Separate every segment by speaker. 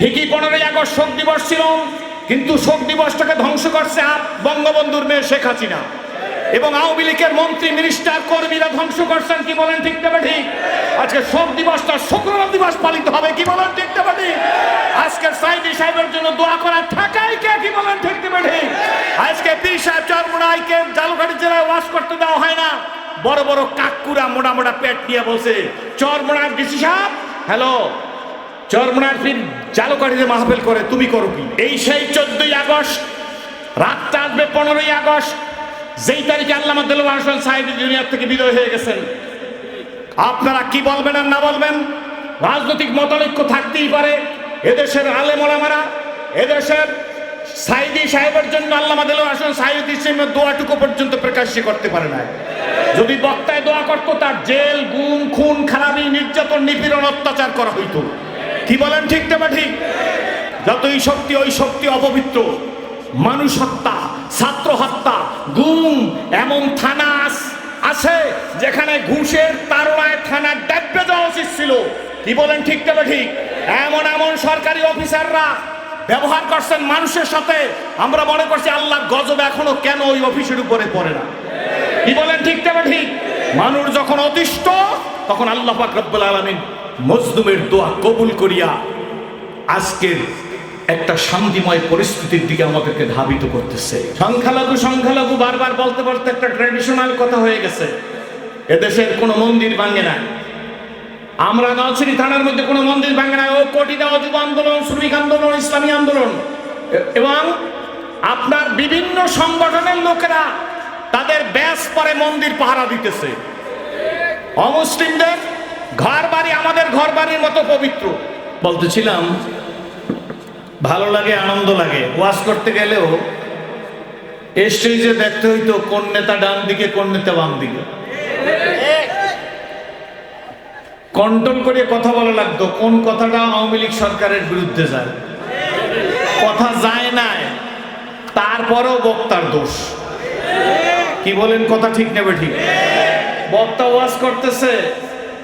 Speaker 1: ঠিকই পনেরোই আগস্ট শোক দিবস ছিল, কিন্তু শোক দিবসটাকে ধ্বংস করছে বঙ্গবন্ধুর মেয়ে শেখ হাসিনা। এবং আওয়ামী লীগের মন্ত্রী মিনিস্টার কর্মীরা ধ্বংস করছেন, কি বলেন ঠিক না ঠিক আজকে শোক দিবসটা শুক্রবার দিবস পালিত হবে, কি বলেন ঠিক না ঠিক আজকে সাইদি সাহেবের জন্য দোয়া করা ঢাকায় কে, কি বলেন ঠিক না ঠিক আজকে পীর সাহেব চরমুনাইকে জালুঘাটি জেলায় ওয়াশ করতে দেওয়া হয় না। বড় বড় কাকুরা মোটা মোটা পেট নিয়ে বসে। চরমুনার ডিসি সাহেব হ্যালো চরমনার ফির জালুকাঠিতে মাহফিল করে, তুমি করো কি? এই সেই চোদ্দই আগস্ট, রাতটা আসবে পনেরোই আগস্ট, যেই তারিখে আল্লামা দেলোয়ার হোসেন সাহেব দুনিয়ার থেকে বিদায় হয়ে গেছেন। আপনারা কি বলবেন আর না বলবেন? রাজনৈতিক মতানৈক্য থাকতেই পারে। এদেশের আলেমোলামারা এদেশের সাইদি সাহেবের জন্য আল্লামা দেলোয়ার হোসেন সাহেব ইসলামের দোয়াটুকু পর্যন্ত প্রকাশ্যে করতে পারে না যদি বক্তায় দোয়া করতো, তার জেল, গুম, খুন, খারাপি, নির্যাতন, নিপীড়ন, অত্যাচার করা হইতো। কি বলেন ঠিক না ঠিক? যতই শক্তি, ওই শক্তি অপবিত্র। মানুষ হত্যা, ছাত্র হত্যা, গুম, এমন থানা আছে যেখানে ঘুষের তারণায় থানা ডাব্বে দেওয়া উচিত ছিল। কি বলেন ঠিক না ঠিক? এমন এমন সরকারি অফিসাররা ব্যবহার করছেন মানুষের সাথে। আমরা মনে করছি আল্লাহ গজব এখনও কেন ওই অফিসের উপরে পড়ে না? কি বলেন ঠিক না ঠিক? মানুষ যখন অতিষ্ঠ, তখন আল্লাহ পাক রব্বুল আলামিন মজলুমের দোয়া কবুল করিয়া আজকের একটা শান্তিময় পরিস্থিতির দিকে আমাদেরকে ধাবিত করতেছে। সংখ্যালঘু সংখ্যালঘু বারবার বলতে বলতে একটা ট্র্যাডিশনাল কথা হয়ে গেছে। এদেশের কোনো মন্দির ভাঙে না আমরা নলছিরি থানার মধ্যে কোনো মন্দির ভাঙে না ও কোটি দেওয়া যুব আন্দোলন, শ্রমিক আন্দোলন, ইসলামী আন্দোলন। এবং আপনার বিভিন্ন সংগঠনের লোকেরা তাদের ব্যাস পরে মন্দির পাহারা দিতেছে। অমুসলিমদের ঘর বাড়ি আমাদের ঘর বাড়ির মতো পবিত্র। বলতেছিলাম, ভালো লাগে, আনন্দ লাগে। ওয়াজ করতে গেলেও স্টেজে দেখতে হইতো কোন নেতা ডান দিকে, কোন নেতা বাম দিকে। কন্ট্রোল করে কথা বলা লাগতো, কোন কথাটা আওয়ামী লীগ সরকারের বিরুদ্ধে যায়। কথা যায় না তারপরেও বক্তার দোষ। কি বলেন, কথা ঠিক নেবে ঠিক। বক্তা ওয়াজ করতেছে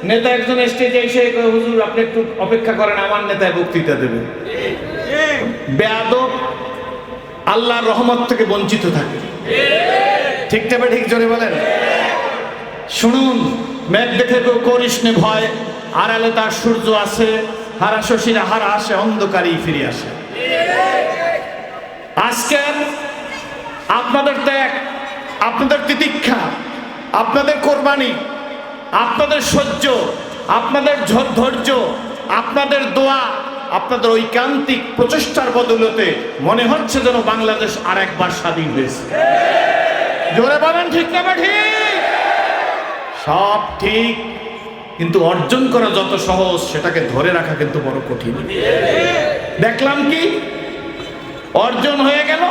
Speaker 1: নেতা একজন স্টেজে এসে হুজুর, আপনি একটু অপেক্ষা করেন, আমার নেতায় বক্তৃতা দেবে। বেয়াদব আল্লাহর রহমত থেকে বঞ্চিত থাকে। ঠিক নেবে ঠিক জোরে বলেন? শুনুন, মেঘ দেখে কেউ করিস নে ভয়, আড়ালে তার সূর্য আছে, হারা শশীরা হারা আসে, অন্ধকারেই ফিরে আসে। আজকে আপনাদের ত্যাগ, আপনাদের তিতিক্ষা, আপনাদের কোরবানি আপনাদের সহ্য, আপনাদের ধৈর্য, আপনাদের দোয়া, আপনাদের ঐকান্তিক প্রচেষ্টার বদলতে মনে হচ্ছে যেন বাংলাদেশ আর একবার স্বাধীন হয়েছে। জোরে বলেন, ঠিক না ঠিক সব ঠিক, কিন্তু অর্জন করা যত সহজ, সেটাকে ধরে রাখা কিন্তু বড় কঠিন। দেখলাম কি? অর্জন হয়ে গেল।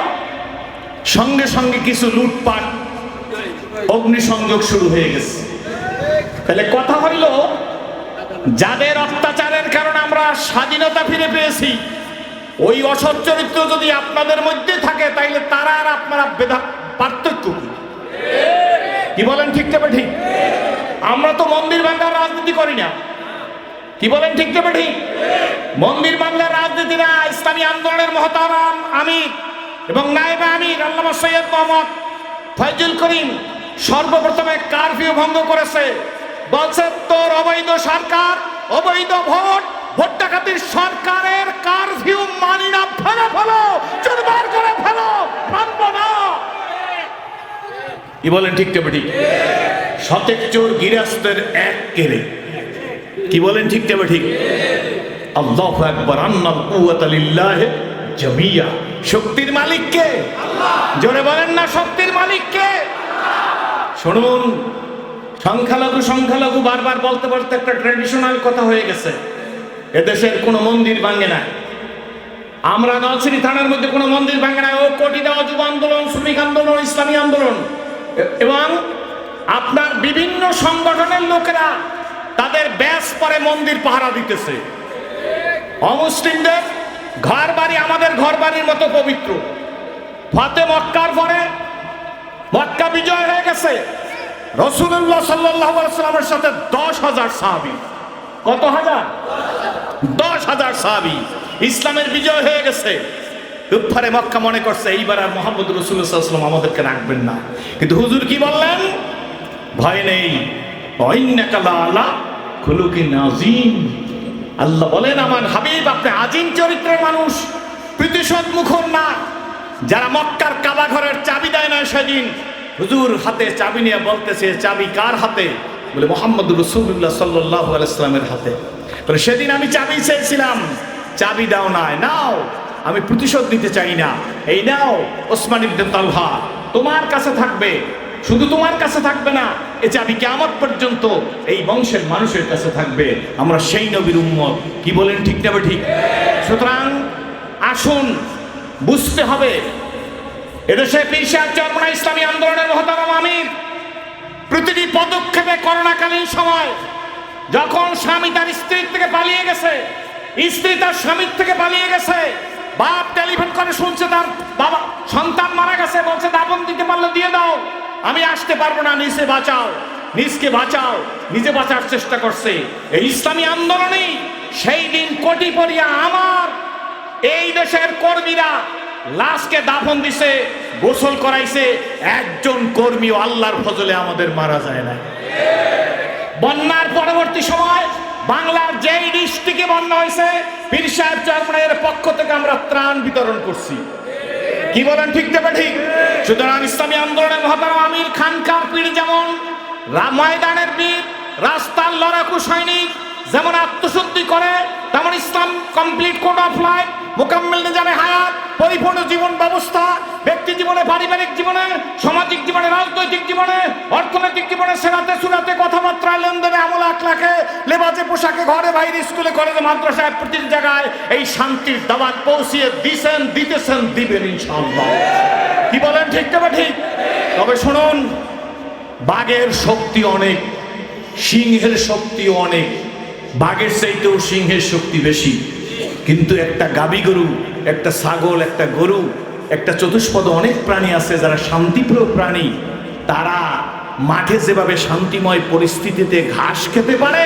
Speaker 1: সঙ্গে সঙ্গে কিছু লুটপাট, অগ্নিসংযোগ শুরু হয়ে গেছে। তাহলে কথা হইল যাদের অত্যাচারের কারণে আমরা স্বাধীনতা ফিরে পেয়েছি, ওই অসৎ চরিত্র যদি আপনাদের মধ্যে থাকে, তাইলে তারা আর আপনারা বেধা, পার্থক্য কি? কি বলেন ঠিক তবে ঠিক আমরা তো মন্দির ভাঙ্গার রাজনীতি করি না। কি বলেন ঠিক তবে ঠিক মন্দির বাংলার রাজনীতি না, ইসলামী আন্দোলনের মহতারাম আমি এবং নায়েবে আমির, আল্লামা সৈয়দ মোহাম্মদ ফয়জুল করিম সর্বপ্রথমে কারফিউ ভঙ্গ করেছে। বলছে তোর অবৈধ সরকার, অবৈধ ভোট ভোট ডাকাতির সরকারের কারফিউ মানি না, ফেলে ফেলো চুরবার করে ফেলো, মানব না। কি বলেন ঠিক তবে ঠিক? সতেক চোর গিরাস্তের এক কেড়ে। কি বলেন ঠিক তবে ঠিক? আল্লাহ একবার আন্নাল কুওয়াতা লিল্লাহ জামিয়া। শক্তির মালিক কে জোরে বলেন না, শক্তির মালিক কে শুনুন সংখ্যালঘু সংখ্যালঘু বারবার বলতে বলতে একটা ট্র্যাডিশনাল কথা হয়ে গেছে। এদেশের কোনো মন্দির ভাঙে না আমরা নলছিরি থানার মধ্যে কোনো মন্দির ভাঙে না ও কোটি দেওয়া যুব আন্দোলন, শ্রমিক আন্দোলন, ইসলামী আন্দোলন। এবং আপনার বিভিন্ন সংগঠনের লোকেরা তাদের ব্যাস পরে মন্দির পাহারা দিতেছে। অমুসলিমদের ঘর বাড়ি আমাদের ঘর বাড়ির মতো পবিত্র। ফাতে মক্কার পরে মক্কা বিজয় হয়ে গেছে। রসুল্লাহ সাল্লাহ সাল্লামের সাথে দশ হাজার সাহাবি। কত হাজার? দশ হাজার সাহাবি। ইসলামের বিজয় হয়ে গেছে। উফারে মক্কা মনে করছে, এইবার আর মোহাম্মদ রসুল্লাহাম আমাদেরকে রাখবেন না। কিন্তু হুজুর কি বললেন? ভয় নেই। আল্লাহ বলেন, আমার হাবিব, আপনি আজিম চরিত্রের মানুষ। প্রতিশোধ মুখর না। যারা মক্কার কাবা ঘরের চাবি দেয় না সেদিন হুজুর হাতে চাবি নিয়ে বলতেছে, চাবি কার হাতে? বলে, মোহাম্মদ রসুল্লাহ সাল্লাহ হাতে। বলে, সেদিন আমি চাবি চেয়েছিলাম। চাবি দাও না, নাও। আমি প্রতিশোধ দিতে চাই না। এই নাও, ওসমান ইবনে তালহা। তোমার কাছে থাকবে। শুধু তোমার কাছে থাকবে না, এ চাবি কেমন পর্যন্ত এই বংশের মানুষের কাছে থাকবে। আমরা সেই নবীর উম্মত। কি বলেন ঠিক না ঠিক? সুতরাং আসুন, বুঝতে হবে এদেশে পিসার চরমনা ইসলামী আন্দোলনের মহতারাম আমির। প্রতিটি পদক্ষেপে করোনাকালীন সময় যখন স্বামী তার স্ত্রীর থেকে পালিয়ে গেছে, স্ত্রী তার স্বামীর থেকে পালিয়ে গেছে, বাপ টেলিফোন করে শুনছে তার বাবা, সন্তান মারা গেছে, বলছে দাপন দিতে পারলে দিয়ে দাও। আমি আসতে পারব না, নিজে বাঁচাও, নিজকে বাঁচাও, নিজে বাঁচার চেষ্টা করছে। এই ইসলামী আন্দোলনেই সেই দিন কোটি পরিয়া আমার, এই দেশের কর্মীরা লাশকে দাফন দিছে, গোসল করাইছে, একজন কর্মী আল্লাহর ফজলে আমাদের মারা যায় না। বন্যার পরবর্তী সময় বাংলার যেই ডিস্ট্রিক্টে বন্যা হয়েছে, পীর সাহেব চরমনের পক্ষ থেকে আমরা ত্রাণ বিতরণ করছি। কি বলেন ঠিক দেবে ঠিক? সুতরাং ইসলামী আন্দোলনের মহাতারা আমির খানকার পীর যেমন ময়দানের বীর, রাস্তার লড়াকু সৈনিক যেমন আত্মশুদ্ধি করে, তেমন Islam complete code of life Mokammel নিজামে হায়াত, পরিপূর্ণ জীবন ব্যবস্থা, ব্যক্তি জীবনে, পারিবারিক জীবনে, সামাজিক জীবনে, রাজনৈতিক জীবনে, অর্থনৈতিক জীবনে, সেরাতে সুরাতে কথাবার্তা লেনদেনে, আমল আখলাখে লেবাজে, পোশাকে, ঘরে, বাইরে, স্কুলে, কলেজে, মাদ্রাসায়, প্রতিটি জায়গায় এই শান্তির দাবাত পৌঁছিয়ে দিছেন, দিতেছেন, দিবেন ইনশাআল্লাহ। কি বলেন ঠিক তবে ঠিক তবে শুনুন, বাঘের শক্তি অনেক, সিংহের শক্তি অনেক। বাঘের চাইতেও সিংহের শক্তি বেশি। কিন্তু একটা গাবি গরু, একটা ছাগল, একটা গরু, একটা চতুষ্পদ অনেক প্রাণী আছে যারা শান্তিপ্রিয় প্রাণী। তারা মাঠে যেভাবে শান্তিময় পরিস্থিতিতে ঘাস খেতে পারে,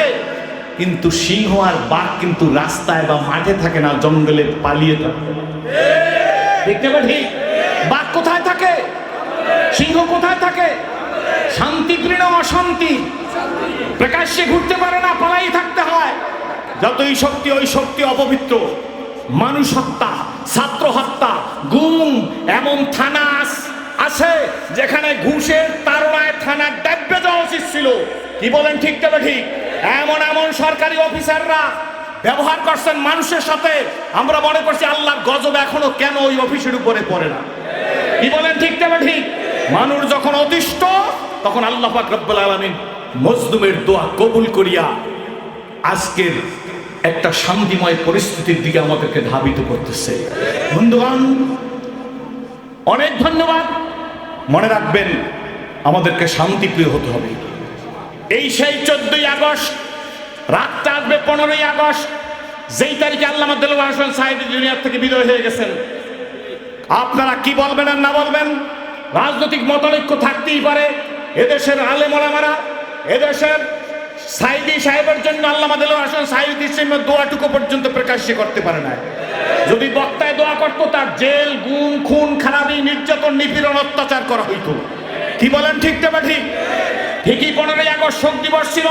Speaker 1: কিন্তু সিংহ আর বাঘ কিন্তু রাস্তায় বা মাঠে থাকে না, জঙ্গলে পালিয়ে থাকে। দেখতে ঠিক? বাঘ কোথায় থাকে? সিংহ কোথায় থাকে? শান্তিপ্রিয় অশান্তি। প্রকাশ্যে ঘুরতে পারে না, পালাই থাকতে হয়। যতই শক্তি, ওই শক্তি অপবিত্র। মানুষ হত্যা, ছাত্র হত্যা, গুম, এমন থানা আছে যেখানে ঘুষের তারণায় থানা ডাকবে যাওয়া উচিত ছিল। কি বলেন ঠিক তবে ঠিক? এমন এমন সরকারি অফিসাররা ব্যবহার করছেন মানুষের সাথে। আমরা মনে করছি আল্লাহর গজব এখনও কেন ওই অফিসের উপরে পড়ে না। কি বলেন ঠিক তবে ঠিক? মানুষ যখন অতিষ্ঠ তখন আল্লাহ পাক রব্বুল আলামিন মজলুমের দোয়া কবুল করিয়া আজকের একটা শান্তিময় পরিস্থিতির দিকে আমাদেরকে ধাবিত করতেছে। বন্ধুগণ, অনেক ধন্যবাদ। মনে রাখবেন, আমাদেরকে শান্তিপ্রিয় হতে হবে। এই সেই চোদ্দই আগস্ট, রাতটা আসবে পনেরোই আগস্ট, যেই তারিখে আল্লাহ হাসান সাহেব দুনিয়ার থেকে বিদায় হয়ে গেছেন। আপনারা কি বলবেন আর না বলবেন? রাজনৈতিক মতৈক্য থাকতেই পারে। এদেশের আলেমোলামারা এদেশের সাইদি সাহেবের জন্য আল্লাহ হাসান সাহেব ইসলাম দোয়াটুকু পর্যন্ত প্রকাশ্যে করতে পারে না যদি বক্তায় দোয়া করতো, তার জেল, গুম, খুন, খারাপি, নির্যাতন, নিপীড়ন, অত্যাচার করা হইতো। কি বলেন ঠিক না ঠিক? ঠিকই পনেরোই আগস্ট শোক দিবস ছিল,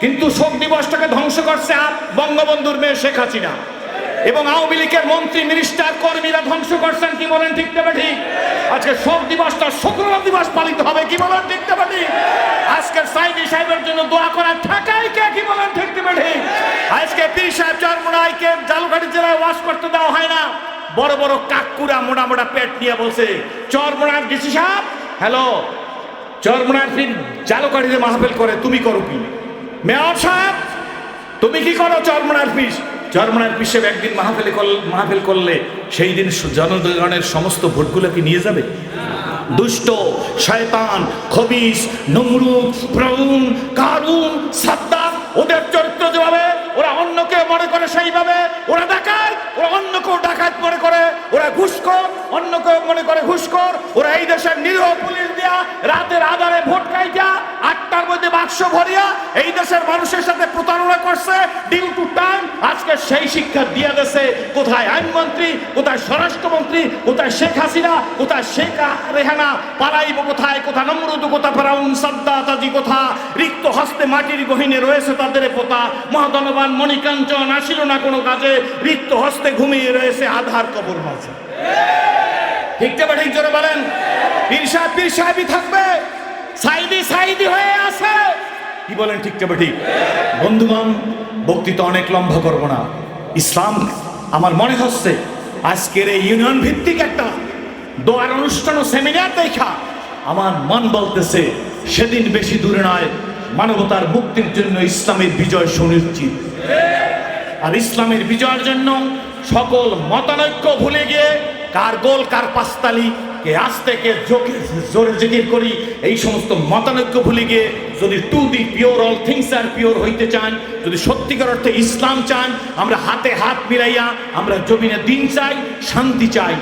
Speaker 1: কিন্তু শোক দিবসটাকে ধ্বংস করছে আপ- বঙ্গবন্ধুর মেয়ে শেখ হাসিনা। এবং আওয়ামী লীগের মন্ত্রী মিনিস্টার কর্মীরা ধ্বংস করছেন, কি বলেন ঠিক না ঠিক আজকে শোক দিবসটা শুক্র দিবস পালিত হবে, কি বলেন ঠিক না ঠিক আজকের সাইদি সাহেবের জন্য দোয়া করা ঢাকায় কে, কি বলেন ঠিক না ঠিক আজকে পীর সাহেব চরমুনাইকে জালুঘাটি জেলায় ওয়াশ করতে দেওয়া হয় না। বড় বড় কাকুরা মোটা মোটা পেট নিয়ে বলছে, চরমুনার ডিসি সাহেব, হ্যালো, চরমনার ফির জালকাঠিতে মাহফিল করে, তুমি করো কি? মেয়র সাহেব, তুমি কি করো চরমনার পিস? চরমনার পিসে একদিন মাহফিল মাহফিল করলে সেই দিন জনগণের সমস্ত ভোটগুলোকে নিয়ে যাবে? দুষ্ট, শয়তান, খবিস, নমরুদ, প্রাউন, কারুন, সাদ্দাম, ওদের চরিত্র যেভাবে ওরা অন্যকে মনে করে সেইভাবে। ওরা ডাকায় ওরা অন্যকেও ডাকাত মনে করে। ওরা ঘুষখোর অন্যকেও মনে করে ঘুষখোর। ওরা এই দেশের নিরীহ পুলিশ দিয়ে রাতের আধারে ভোট খাইয়া আটটার মধ্যে বাক্স ভরিয়া এই দেশের মানুষের সাথে প্রতারণা করছে ডিউ টু টাইম আজকে সেই শিক্ষা দিয়া দেশে কোথায় আইনমন্ত্রী কোথায় স্বরাষ্ট্রমন্ত্রী কোথায় শেখ হাসিনা, কোথায় শেখ রেহানা, পালাইব কোথায় কোথায় নমরুদ কোথা ফেরাউন সাদ্দা তাজি কোথা রিক্ত হস্তে মাটির গহিনে রয়েছে তাদের পোতা। মহাধনবান মণিকাঞ্চন আসিল না কোনো কাজে, রিক্ত হস্তে ঘুমিয়ে রয়েছে আধার কবর মাঝে। ঠিক যাবে, ঠিক জোরে বলেন। থাকবে। সাইদি সাইদি হয়ে আছে। কি বলেন, ঠিক ঠিক? বন্ধুগণ, বক্তৃতা অনেক লম্বা করব না। ইসলাম আমার মনে হচ্ছে আজকের এই ইউনিয়ন ভিত্তিক একটা দোয়ার অনুষ্ঠান ও সেমিনার দেখা। আমার মন বলতেছে, সেদিন বেশি দূরে নয়, মানবতার মুক্তির জন্য ইসলামের বিজয় সুনিশ্চিত। আর ইসলামের বিজয়ের জন্য সকল মতানৈক্য ভুলে গিয়ে কার গোল, কার পাস্তালি কে আস্তে, কে জোকে জোরে জিকির করি, এই সমস্ত মতানৈক্য ভুলে গিয়ে যদি to the pure all things R pure হইতে চান, যদি সত্যিকার অর্থে ইসলাম চান, আমরা হাতে হাত মিলাইয়া আমরা জমিনে দিন চাই, শান্তি চাই।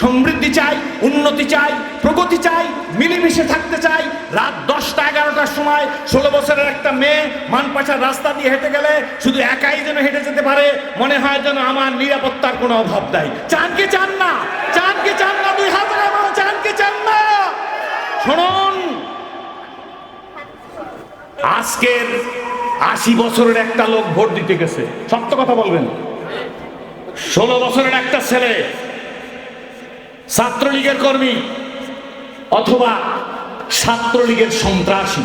Speaker 1: সমৃদ্ধি চাই, উন্নতি চাই, প্রগতি চাই, মিলেমিশে থাকতে চাই। রাত দশটা, এগারোটার সময় ষোলো বছরের একটা মেয়ে মানপাশার রাস্তা দিয়ে হেঁটে গেলে শুধু একাই যেন হেঁটে যেতে পারে, মনে হয় যেন আমার নিরাপত্তার কোনো অভাব নাই। চান কি চান না? চান কি চান না? দুই হাত চান কি চান না? শুনুন। আজকের আশি বছরের একটা লোক ভোট দিতে গেছে। সত্য কথা বলবেন? ষোলো বছরের একটা ছেলে ছাত্রলীগের কর্মী অথবা ছাত্রলীগের সন্ত্রাসী।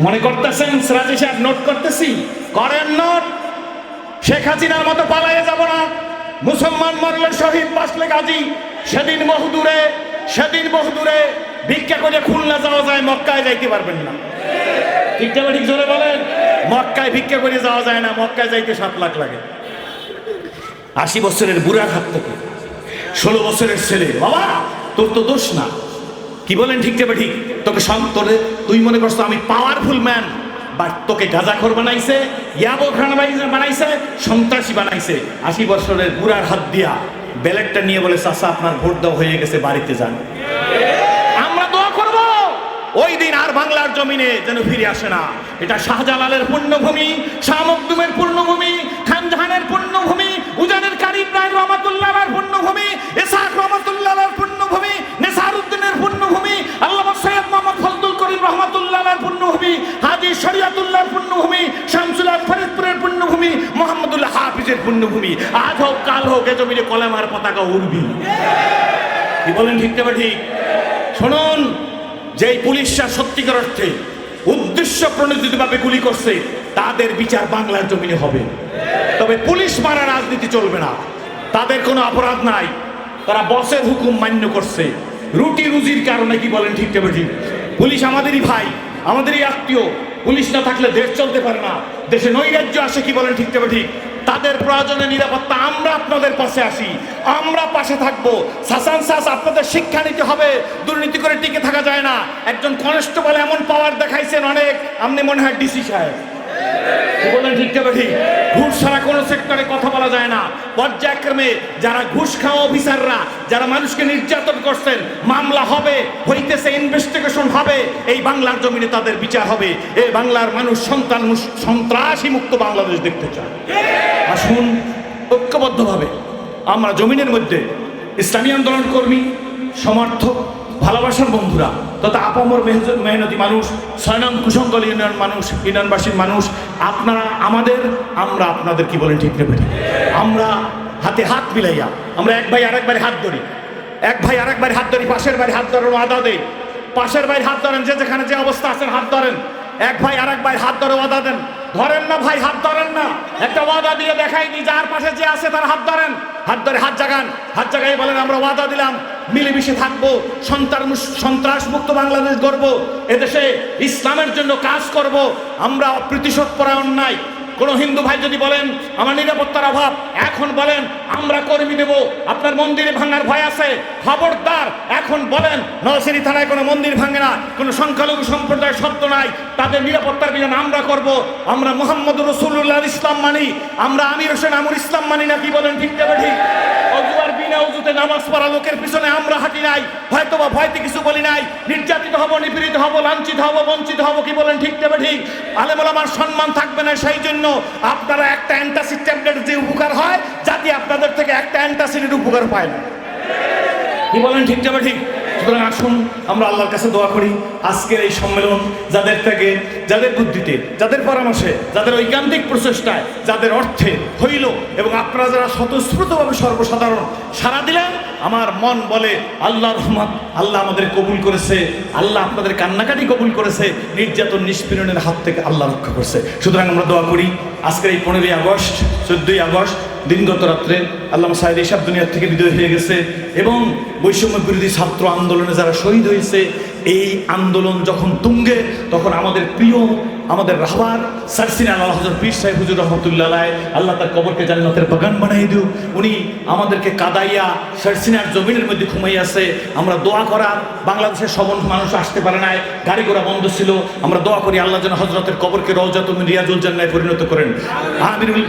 Speaker 1: মনে করতেছেন, সিরাজি সাহেব নোট করতেছি? করেন নোট শেখ হাসিনার মতো পালাইয়ে যাব না। মুসলমান মরলে শহীদ বাসলে গাজী। সেদিন বহুদূরে সেদিন বহুদূরে ভিক্ষা করে খুলনা যাওয়া যায়, মক্কায় যাইতে পারবেন না। ঠিক ঠিক, জোরে বলেন? মক্কায় ভিক্ষা করে যাওয়া যায় না, মক্কায় যাইতে সাত লাখ লাগে। আশি বছরের বুড়ার হাত থেকে ষোলো বছরের ছেলে। বাবা, তোর তো দোষ না। কি বলেন ঠিক যাবে ঠিক? তোকে সন্তরে তুই মনে করছ আমি পাওয়ারফুল ম্যান বাট তোকে গাজাখর বানাইছে বানাইছে, সন্ত্রাসী বানাইছে। আশি বছরের বুড়ার হাত দিয়া ব্যালেটটা নিয়ে বলে চাষা আপনার ভোট দেওয়া হয়ে গেছে, বাড়িতে যান। আমরা দোয়া করব। ওই দিন আর বাংলার জমিনে যেন ফিরে আসে না। এটা শাহজালালের পুণ্যভূমি শাহ মখদুমের পুণ্যভূমি খানজাহানের পুণ্যভূমি উজানের ইব্রাহিম রহমাতুল্লাহর পুণ্যভূমি আল্লামা সৈয়দ মোহাম্মদ ফজলুল করিম হাজী শরিয়াতুল্লাহর পুণ্যভূমি শামসুল হক ফরিদপুরের মোহাম্মদুল্লাহ হাফিজের আজ হোক, কাল হোক, এ জমিনে কলেমার পতাকা উড়বি। কি বলেন ঠিক তবে ঠিক শুনুন পুলিশরা সত্যিকার অর্থে উদ্দেশ্য প্রণোদিতভাবে গুলি করছে, তাদের বিচার বাংলার জমিনে হবে। তবে পুলিশ মারা রাজনীতি চলবে না। তাদের কোনো অপরাধ নাই। তারা বসের হুকুম মান্য করছে। রুটি রুজির কারণে কি বলেন ঠিক ঠিক। পুলিশ আমাদেরই ভাই, আমাদেরই আত্মীয়। পুলিশ না থাকলে দেশ চলতে পারে না। দেশে নৈরাজ্য আসে কি বলেন ঠিক ঠিক। তাদের প্রয়োজনে নিরাপত্তা আমরা আপনাদের পাশে আসি। আমরা পাশে থাকব। সাসান সাস, আপনাদের শিক্ষা নিতে হবে। দুর্নীতি করে টিকে থাকা যায় না। একজন কনস্টেবল এমন পাওয়ার দেখাইছেন অনেক। আপনি মনে হয় ডিসি সাহেব। কি বলেন ঠিক ঠিক ঘুষ ছাড়া কোনো সেক্টরে কথা বলা যায় না। পর্যায়ক্রমে যারা ঘুষ খাওয়া অফিসাররা, যারা মানুষকে নির্যাতন করছেন, মামলা হবে, হইতেছে ইনভেস্টিগেশন হবে, এই বাংলার জমিনে তাদের বিচার হবে। এই বাংলার মানুষ সন্তান সন্ত্রাসী মুক্ত বাংলাদেশ দেখতে চায়। আসুন, ঐক্যবদ্ধভাবে আমরা জমিনের মধ্যে ইসলামী আন্দোলন কর্মী, সমর্থক ভালোবাসার বন্ধুরা, তথা আপামর মেহনতি মানুষ ছয় নং কুশঙ্গল ইউনিয়ন মানুষ, ইউনিয়নবাসীর মানুষ, আপনারা, আমাদের, আমরা আপনাদের কি বলেন ঠিক নেবেন আমরা হাতে হাত মিলাইয়া, আমরা এক ভাই আরেক বাড়ি হাত ধরি। এক ভাই আরেক বাড়ি হাত ধরি, পাশের বাড়ি হাত ধরার আদা দেই। পাশের ভাই হাত ধরেন, যে যেখানে যে অবস্থা আছেন, হাত ধরেন। এক ভাই আরেক ভাই হাত ধরে ওয়াদা দেন। ধরেন না ভাই, হাত ধরেন না। একটা ওয়াদা দিয়ে দেখাই দি যার পাশে যে আছে তার হাত ধরেন। হাত ধরে হাত জাগান। হাত জাগাই বলেন, আমরা ওয়াদা দিলাম। মিলেমিশে থাকব সন্তান সন্ত্রাস মুক্ত বাংলাদেশ গড়ব, এদেশে ইসলামের জন্য কাজ করব, আমরা অপ্রীতিশোধ পরায়ণ নাই। কোন হিন্দু ভাই যদি বলেন, আমার নিরাপত্তার অভাব, এখন বলেন, আমরা কর্মী দেব, আপনার মন্দিরে ভাঙার ভয় আছে, খবরদার, এখন বলেন, নরসিংদী থানায় কোনো মন্দির ভাঙে না, কোনো সংখ্যালঘু সম্প্রদায়ের শব্দ নাই, তাদের নিরাপত্তার বিধান আমরা করব, আমরা মোহাম্মদ রসুল্লাহ ইসলাম মানি, আমরা আমির হোসেন আমুর ইসলাম মানি না কি বলেন, ঠিক যাবে ঠিক অজু আর বিনা অজুতে নামাজ পড়া লোকের পিছনে আমরা হাঁটি নাই হয়তো বা ভয়তে কিছু বলি নাই, নির্যাতিত হব, নিপীড়িত হব, লাঞ্ছিত হব, বঞ্চিত হব, কি বলেন, ঠিক দেবে ঠিক আলেমুল আমার সম্মান থাকবে না সেই জন্য আপনারা একটা অ্যান্টাসিড ট্যাবলেট যে উপকার হয়, যাতে আপনাদের থেকে একটা অ্যান্টাসিডের উপকার পায় না। কি বলেন, ঠিক যাবে, ঠিক? সুতরাং আসুন, আমরা আল্লাহর কাছে দোয়া করি। আজকের এই সম্মেলন যাদের থেকে যাদের বুদ্ধিতে, যাদের পরামর্শে, যাদের ঐকান্তিক প্রচেষ্টায়, যাদের অর্থে হইল এবং আপনারা যারা স্বতঃস্ফূর্তভাবে সর্বসাধারণ সারা দিলেন, আমার মন বলে আল্লাহ রহমত, আল্লাহ আমাদের কবুল করেছে, আল্লাহ আপনাদের কান্নাকাটি কবুল করেছে, নির্যাতন নিষ্পীড়নের হাত থেকে আল্লাহ রক্ষা করছে। সুতরাং আমরা দোয়া করি, আজকের এই পনেরোই আগস্ট, চোদ্দই আগস্ট দিনগত রাত্রে আল্লাহ সাহেদ এসব দুনিয়ার থেকে বিদায় হয়ে গেছে এবং বৈষম্য বিরোধী ছাত্র আন্দোলনে যারা শহীদ হয়েছে, এই আন্দোলন যখন তুঙ্গে, তখন আমাদের প্রিয় আমাদের রাহবার সারসিন আল্লাহ হজর পীর সাহেব হুজুর রহমতুল্লাহ আল্লাহ তার কবরকে জান্নাতের বাগান বানাই দিও উনি আমাদেরকে কাদাইয়া সারসিনার জমিনের মধ্যে ঘুমাইয়াছে। আমরা দোয়া করা, বাংলাদেশের সবন মানুষ আসতে পারে নাই, গাড়ি ঘোড়া বন্ধ ছিল। আমরা দোয়া করি আল্লাহ যেন হজরতের কবরকে রওজাত রিয়াজুল জান্নায় পরিণত করেন। আমিরুল,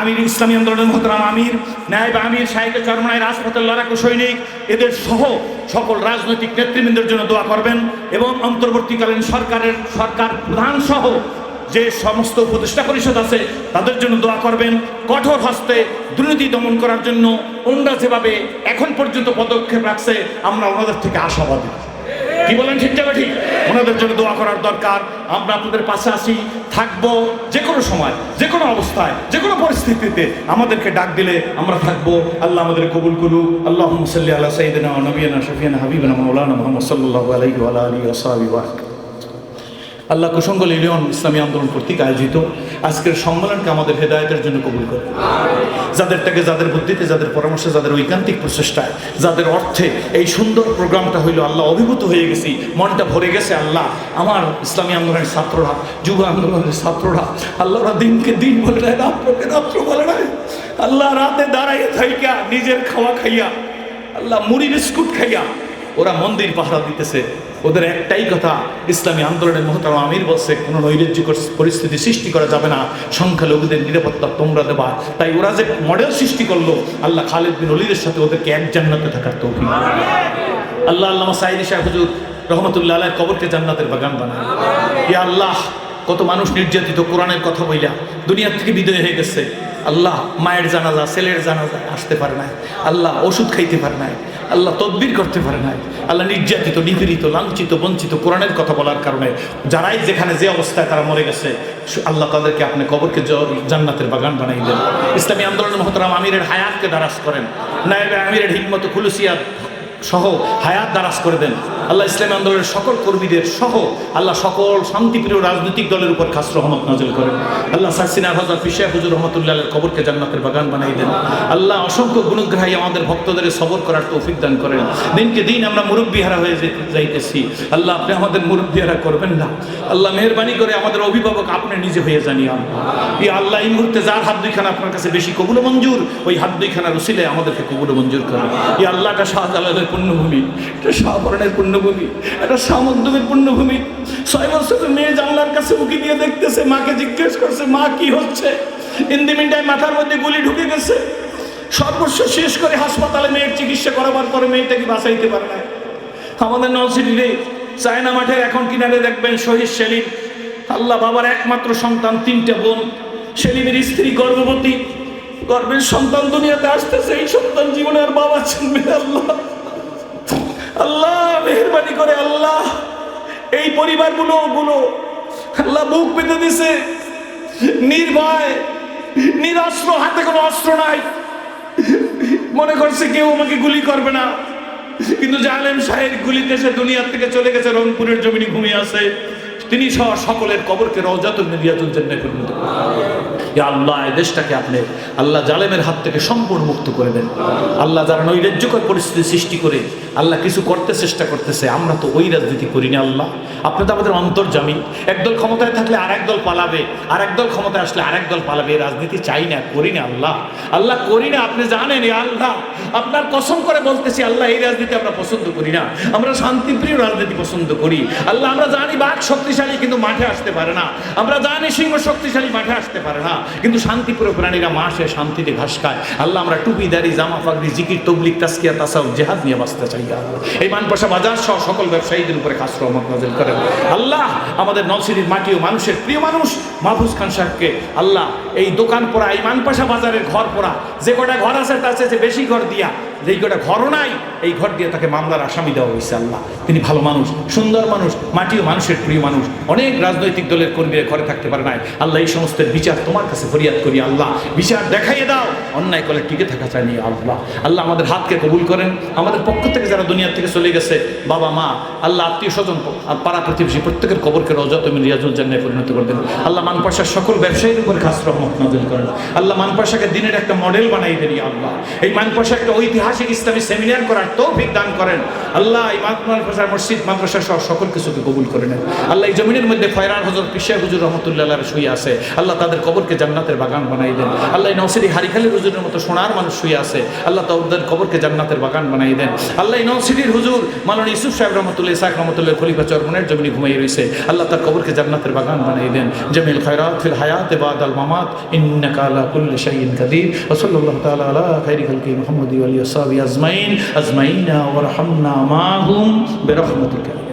Speaker 1: আমির ইসলামী আন্দোলনের মহতরাম আমির, নায়েব আমির শাহিকে চরমনায় রাজপথের লড়াকু সৈনিক, এদের সহ সকল রাজনৈতিক নেতৃবৃন্দের জন্য দোয়া করবেন এবং অন্তর্বর্তীকালীন সরকারের, সরকার প্রধান সহ যে সমস্ত উপদেষ্টা পরিষদ আছে, তাদের জন্য দোয়া করবেন। কঠোর হস্তে দুর্নীতি দমন করার জন্য ওনরা যেভাবে এখন পর্যন্ত পদক্ষেপ রাখছে, আমরা ওনাদের থেকে আশাবাদী। কি বলেন, ঠিক ঠিক? ওনাদের জন্য দোয়া করার দরকার। আমরা আপনাদের পাশে আসি থাকব যে কোনো সময়, যে কোনো অবস্থায়, যে কোনো পরিস্থিতিতে। আমাদেরকে ডাক দিলে আমরা থাকব। আল্লাহ আমাদের কবুল করুক। আল্লাহ সাল্লি আল্লাহ সাইদিনা নবীনা শফিয়ানা হাবিবানা মৌলানা মোহাম্মদ সাল্লাহ আল্লাহ কুসঙ্গ লিলিয়ন ইসলামী আন্দোলন কর্তৃক আয়োজিত। আজকের সম্মেলনকে আমাদের হেদায়তের জন্য কবুল করে যাদের থেকে যাদের বুদ্ধিতে, যাদের পরামর্শে, যাদের ঐকান্তিক প্রচেষ্টায়, যাদের অর্থে এই সুন্দর প্রোগ্রামটা হইল আল্লাহ অভিভূত হয়ে গেছি, মনটা ভরে গেছে আল্লাহ। আমার ইসলামী আন্দোলনের ছাত্ররা, যুব আন্দোলনের ছাত্ররা, আল্লাহরা দিনকে দিন বলে নেয় রাত্রকে রাত্র বলে নেয় আল্লাহ রাতে দাঁড়াইয়া থাইকা, নিজের খাওয়া খাইয়া, আল্লাহ মুড়ি বিস্কুট খাইয়া, ওরা মন্দির পাহারা দিতেছে। ওদের একটাই কথা, ইসলামী আন্দোলনের মহতার আমির বলছে, কোনো নৈরাজ্যকর পরিস্থিতি সৃষ্টি করা যাবে না, সংখ্যালঘুদের নিরাপত্তা তোমরা দেবা। তাই ওরা যে মডেল সৃষ্টি করল, আল্লাহ খালেদ বিন অলিদের সাথে ওদেরকে এক জান্নাতে থাকার তৌফিক আল্লাহ আল্লাহ সাইদি শাহ হুজুর রহমতুল্লাহ আল্লাহ কবরকে জান্নাতের বাগান বানায় ইয়া আল্লাহ, কত মানুষ নির্যাতিত, কোরআনের কথা বইলা দুনিয়ার থেকে বিদায় হয়ে গেছে। আল্লাহ, মায়ের জানাজা, ছেলের জানাজা আসতে পারে নাই। আল্লাহ, ওষুধ খাইতে পারে নাই। আল্লাহ তদবির করতে পারে নাই। আল্লাহ নির্যাতিত, নিপীড়িত, লাঞ্ছিত, বঞ্চিত কোরআনের কথা বলার কারণে যারাই যেখানে যে অবস্থায় তারা মরে গেছে আল্লাহ তাদেরকে আপনি কবরকে জান্নাতের বাগান বানাই দেন। ইসলামী আন্দোলন মহতরাম আমিরের হায়াতকে দারাজ করেন। নায়বে আমিরের হিম্মত খুলুসিয়া সহ হায়াত দারাজ করে দেন। আল্লাহ ইসলামী আন্দোলনের সকল কর্মীদের সহ আল্লাহ সকল শান্তিপ্রিয় রাজনৈতিক দলের উপর খাস রহমত নাজিল করেন। আল্লাহ সাসিনা হজরত ফিশিয়া হুজুর রহমতুল্লাহ কবরকে জান্নাতের বাগান বানাই দেন। আল্লাহ অসংখ্য গুণগ্রাহী আমাদের ভক্তদের সবর করার তৌফিক দান করেন। দিনকে দিন আমরা মুরব্বিহারা হয়ে যাইতেছি। আল্লাহ, আপনি আমাদের মুরব্বিহারা করবেন না। আল্লাহ মেহরবানি করে আমাদের অভিভাবক আপনি নিজে হয়ে জানি আল্লাহ। এই আল্লাহ, এই মুহূর্তে যার হাত দুইখানা আপনার কাছে বেশি কবুল মঞ্জুর, ওই হাত দুইখানা রসিলে আমাদেরকে কবুল মঞ্জুর করেন। এই আল্লাহটা শাহজালালের পুণ্যভূমি, এটা শাহবরণের পুণ্যভূমি, এটা শামদ্দমের পুণ্যভূমি। ছয় বছরের মেয়ে জানলার কাছে উকি দিয়ে দেখতেছে, মাকে জিজ্ঞেস করছে, মা, কি হচ্ছে? ইন্দিমিনটায় মাথার মধ্যে গুলি ঢুকে গেছে। সর্বস্ব শেষ করে হাসপাতালে মেয়ের চিকিৎসা করাবার পরে মেয়েটাকে বাঁচাইতে পারে না আমাদের নলসিটিতে চায়না মাঠের এখন কিনারে দেখবেন শহীদ সেলিম। আল্লাহ বাবার একমাত্র সন্তান, তিনটা বোন। সেলিমের স্ত্রী গর্ভবতী। গর্ভের সন্তান দুনিয়াতে আসতেছে, এই সন্তান জীবনে আর বাবা চিনবে আল্লাহ। আল্লাহ, মেহরবানি করে আল্লাহ। এই পরিবারগুলো, গুলো আল্লাহ মুখ পেতে দিছে। নির্ভয়, নিরস্ত্র, হাতে কোনো অস্ত্র নাই। মনে করছে কেউ আমাকে গুলি করবে না। কিন্তু জালেম সাহেব গুলিতে সে দুনিয়ার থেকে চলে গেছে, রংপুরের জমিনে ঘুমিয়ে আছে। তিনি সহ সকলের কবরকে রওজাতুল মিলিয়াতুল জান্নাহ পরিণত করুন। আল্লাহ, এই দেশটাকে আপনি আল্লাহ জালেমের হাত থেকে সম্পূর্ণ মুক্ত করে দেন। আল্লাহ যারা নৈরাজ্যকর পরিস্থিতি সৃষ্টি করে, আল্লাহ কিছু করতে চেষ্টা করতেছে, আমরা তো ওই রাজনীতি করি না আল্লাহ। আপনি তো আমাদের অন্তর্জামী একদল ক্ষমতায় থাকলে আর দল পালাবে আর দল ক্ষমতায় আসলে আরেক দল পালাবে রাজনীতি চাই না, করি না আল্লাহ। আল্লাহ করি না, আপনি জানেন আল্লাহ। আপনার কসম করে বলতেছি, আল্লাহ এই রাজনীতি আমরা পছন্দ করি না। আমরা শান্তিপ্রিয় রাজনীতি পছন্দ করি। আল্লাহ আমরা জানি বাক শক্তিশালী শক্তিশালী কিন্তু মাঠে আসতে পারে না। আমরা জানি সিংহ শক্তিশালী মাঠে আসতে পারে না। কিন্তু শান্তিপুরে প্রাণীরা মাসে শান্তিতে ঘাস খায়। আল্লাহ আমরা টুপি, দাড়ি, জামা ফাগরি জিকির তবলিক তাস্কিয়া তাসাউ জেহাদ নিয়ে বাঁচতে চাই এই মানপাশা বাজার সহ সকল ব্যবসায়ীদের উপরে খাস রহমত নাজিল করেন। আল্লাহ আমাদের নলসিরির মাটি ও মানুষের প্রিয় মানুষ মাহফুজ খান সাহেবকে আল্লাহ এই দোকান পড়া, এই মানপাশা বাজারের ঘর পড়া, যে কটা ঘর আছে তার চেয়ে বেশি ঘর দিয়া যেই কটা ঘরও নাই, এই ঘর দিয়ে তাকে মামলার আসামি দেওয়া হয়েছে আল্লাহ। তিনি ভালো মানুষ, সুন্দর মানুষ মাটি ও মানুষের প্রিয় মানুষ। অনেক রাজনৈতিক দলের কর্মীরা ঘরে থাকতে পারে নাই। আল্লাহ এই সমস্ত বিচার তোমার কাছে ফরিয়াদ করি আল্লাহ। বিচার দেখাইয়ে দাও। অন্যায় করে টিকে থাকা চাইনি আল্লাহ। আল্লাহ আমাদের হাতকে কবুল করেন। আমাদের পক্ষ থেকে যারা দুনিয়ার থেকে চলে গেছে, বাবা, মা, আল্লাহ, আত্মীয় স্বজন পাড়া প্রতিবেশী, প্রত্যেকের কবরকে রজত রিয়াজুল জান্নায় পরিণত করে দেন। আল্লাহ মানপাশার সকল ব্যবসায়ীর উপর খাস রহমত নাজিল করেন। আল্লাহ মানপাশাকে দিনের একটা মডেল বানাই দেন আল্লাহ। এই মানপাশা একটা ঐতিহাসিক ইসলামী সেমিনার করার তৌফিক দান করেন আল্লাহ এই মানপাশার মসজিদ মাদ্রাসা সহ সকল কিছুকে কবুল করে নেন আল্লাহ এই জমিনের মধ্যে ফয়রান হজর পিসা হুজুর রহমতুল্লাহ শুয়ে আছে আল্লাহ তাদের কবরকে জান্নাতের বাগান বানাই দেন আল্লাহ নসিরি হারিখালি হুজুরের মতো সোনার মানুষ শুয়ে আছে আল্লাহ তাদের কবরকে জান্নাতের বাগান বানাই দেন আল্লাহ নসিরির হুজুর মালানা ইসুফ সাহেব রহমতুল্লাহ ইসাক রহমতুল্লাহ খলিফা চরমনের জমিনে ঘুমিয়ে রয়েছে আল্লাহ তার কবরকে জান্নাতের বাগান বানাই দেন জমিল খায়রাত ফিল হায়াত বাদ আল মামাত ইন্নাকা আলা কুল্লি শাইইন কাদির ওয়া সাল্লাল্লাহু তাআলা আলা খাইরি খালকি মুহাম্মদি ওয়া আলিহি أصحابه أجمعين أجمعين وارحمنا معهم برحمتك.